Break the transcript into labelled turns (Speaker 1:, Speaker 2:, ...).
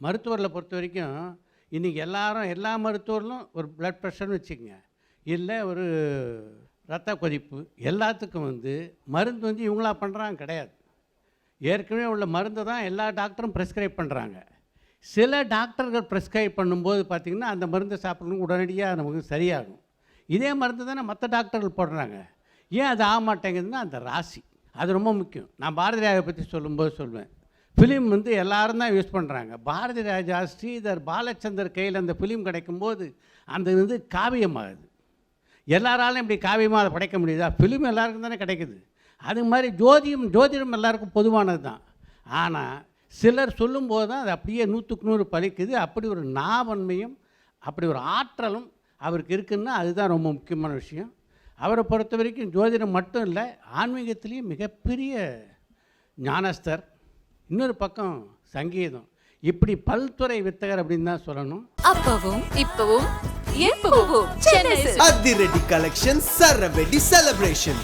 Speaker 1: மருத்துவரில் பொறுத்த வரைக்கும் இன்றைக்கி எல்லாரும் எல்லா மருத்துவர்களும் ஒரு பிளட் ப்ரெஷர்னு வச்சுக்கோங்க. இல்லை ஒரு ரத்த கொதிப்பு. எல்லாத்துக்கும் வந்து மருந்து வந்து இவங்களா பண்ணுறாங்க கிடையாது. ஏற்கனவே உள்ள மருந்து தான் எல்லா டாக்டரும் ப்ரெஸ்கிரைப் பண்ணுறாங்க சில டாக்டர்கள் ப்ரெஸ்கிரைப் பண்ணும்போது பார்த்திங்கன்னா அந்த மருந்தை சாப்பிடணும் உடனடியாக நமக்கு சரியாகும். இதே மருந்து தானே மற்ற டாக்டர்கள் போடுறாங்க. ஏன் அது ஆக மாட்டேங்குதுன்னா அந்த ராசி. அது ரொம்ப முக்கியம். நான் பாரதி பற்றி சொல்லும்போது சொல்லுவேன் ஃபிலிம் வந்து எல்லாரும் தான் யூஸ் பண்ணுறாங்க பாரதி ராஜா ஸ்ரீதர் பாலச்சந்தர் கையில் அந்த ஃபிலிம் கிடைக்கும்போது அந்த வந்து காவியமாகுது. எல்லாராலும் இப்படி காவியமாக அதை படைக்க முடியுதா? ஃபிலிம் எல்லாருக்கும் தானே கிடைக்குது. அது மாதிரி ஜோதியம் ஜோதிடம் எல்லாருக்கும் பொதுவானது தான். ஆனால் சிலர் சொல்லும்போது தான் அது அப்படியே நூற்றுக்கு நூறு பலிக்குது. அப்படி ஒரு நாவன்மையும் அப்படி ஒரு ஆற்றலும் அவருக்கு இருக்குன்னா அதுதான் ரொம்ப முக்கியமான விஷயம். அவரை பொறுத்த வரைக்கும் ஜோதிடம் மட்டும் இல்லை ஆன்மீகத்திலையும் மிகப்பெரிய ஞானஸ்தர். இன்னொரு பக்கம் சங்கீதம் இப்படி பல்துறை வித்தகர் அப்படின்னு தான் சொல்லணும்
Speaker 2: அப்பவும் இப்பவும் எப்பவும்.
Speaker 3: அதிரடி கலெக்ஷன் சரவெடி செலிப்ரேஷன்